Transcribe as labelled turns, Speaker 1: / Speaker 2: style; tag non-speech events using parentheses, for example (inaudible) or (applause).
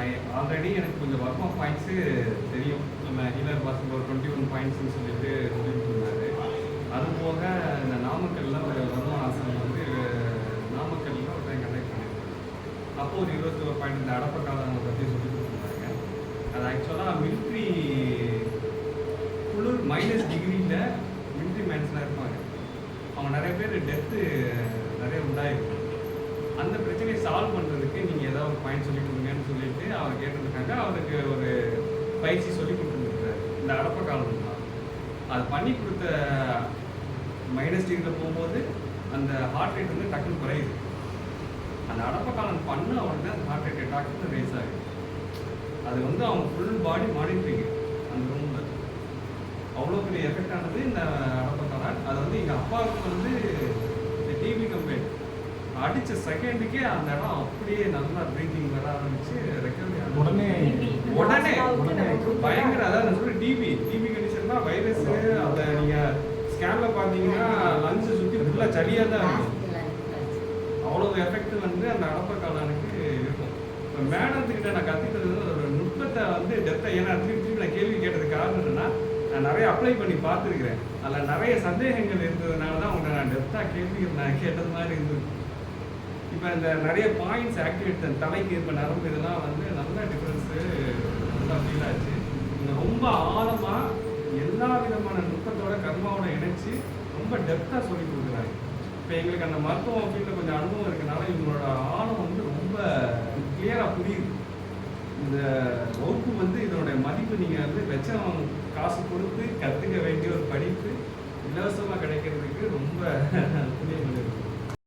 Speaker 1: நான் ஆல்ரெடி எனக்கு கொஞ்சம் ஒர்க் ஆஃப் பாயிண்ட்ஸு தெரியும். நம்ம ஹீலர் பாஸ்க்கு ஒரு டுவெண்ட்டி ஒன் பாயிண்ட்ஸ்னு சொல்லிட்டு சொல்லியிருந்தாரு அது போக இந்த நாமக்கல்ல ஒரு வர்மம் ஆசனம் வந்து நாமக்கல்ல ஒருத்தன் கண்டக்ட் பண்ணியிருந்தாங்க அப்போ ஒரு இருபத்தி ஒரு பாயிண்ட் இந்த அடப்ப காலங்களை பற்றி சொல்லி கொடுத்துருந்தாங்க. அது ஆக்சுவலாக மிலிட்ரி குளிர் மைனஸ் டிகிரியில் மிலிட்ரி மேன்ஸ்லாம் இருப்பாங்க. அவங்க நிறைய பேர் டெத்து நிறைய உண்டாயிருக்கு. அந்த பிரச்சனையை சால்வ் பண்ணுறதுக்கு நீங்கள் ஏதாவது ஒரு பாயிண்ட் சொல்லி கொடுத்து அவங்க அவர் கேட்டிருக்காங்க. அவருக்கு ஒரு பயிற்சி சொல்லி கொடுத்துருக்காரு. இந்த அடப்ப காலம் தான் அது பண்ணி கொடுத்த மைனஸ் டிகிரியில் போகும்போது அந்த ஹார்ட் ரேட் வந்து டக்குன்னு குறையுது. அந்த அடப்ப காலம் பண்ண உடனே அந்த ஹார்ட் ரேட் டக்குன்னு ரேஸ் ஆகுது அது வந்து அவங்க ஃபுல் பாடி மானிட்டரிங் அந்த ரூமில் அவ்வளோ பெரிய எஃபெக்ட் ஆனது இந்த அடப்ப காலம். அது வந்து எங்கள் அப்பாவுக்கு வந்து அடித்த செகண்டுக்கே அந்த இடம் அப்படியே நல்லா ப்ரீத்திங் வர ஆரம்பிச்சு ரெக்கவரி
Speaker 2: உடனே
Speaker 1: உடனே
Speaker 2: உடனே
Speaker 1: பயங்கர அதான் நான் சொல்றேன் டிபி டிபி கண்டிஷன்னா வைரஸ் அதை நீங்க ஸ்கேன்ல பாத்தீங்கன்னா லங்ஸ் சுத்தி ஃபுல்லா சளியா தான் இருக்கும். அவ்வளவு எஃபெக்ட் வந்து அந்த அடப்ப காலானுக்கு இருக்கும். மேடத்துக்கிட்ட நான் கத்துக்கிட்டது வந்து ஒரு நுட்பத்தை வந்து டெப்த்தை ஏன்னா திருப்பி திருப்பி நான் கேள்வி கேட்டதுக்கு காரணம் என்னன்னா நான் நிறைய அப்ளை பண்ணி பார்த்துருக்கிறேன். அதில் நிறைய சந்தேகங்கள் இருந்ததுனால தான் உங்களை நான் டெப்த்தாக கேள்வி நான் கேட்டது மாதிரி இருந்தது. இப்போ இந்த நிறைய பாயிண்ட்ஸ் ஆக்டிவேட் தலைக்கு இப்போ நரம்பு இதெல்லாம் வந்து நல்ல டிஃப்ரென்ஸு நல்லா ஃபீல் ஆச்சு. ரொம்ப ஆழமாக எல்லா விதமான நுட்பத்தோட கர்மாவோட இணைச்சி ரொம்ப டெப்த்தாக சொல்லி கொடுக்குறாங்க இப்போ எங்களுக்கு அந்த மருத்துவ ஃபீல்டில் கொஞ்சம் அனுபவம் இருக்கனால இவங்களோட ஆழம் வந்து ரொம்ப கிளியராக புரியுது. இந்த வகுப்பு வந்து இதனுடைய மதிப்பு நீங்கள் வந்து லட்சம் காசு கொடுத்து கற்றுக்க வேண்டிய ஒரு படிப்பு இலவசமாக கிடைக்கிறதுக்கு ரொம்ப (laughs) புரிய இருக்குது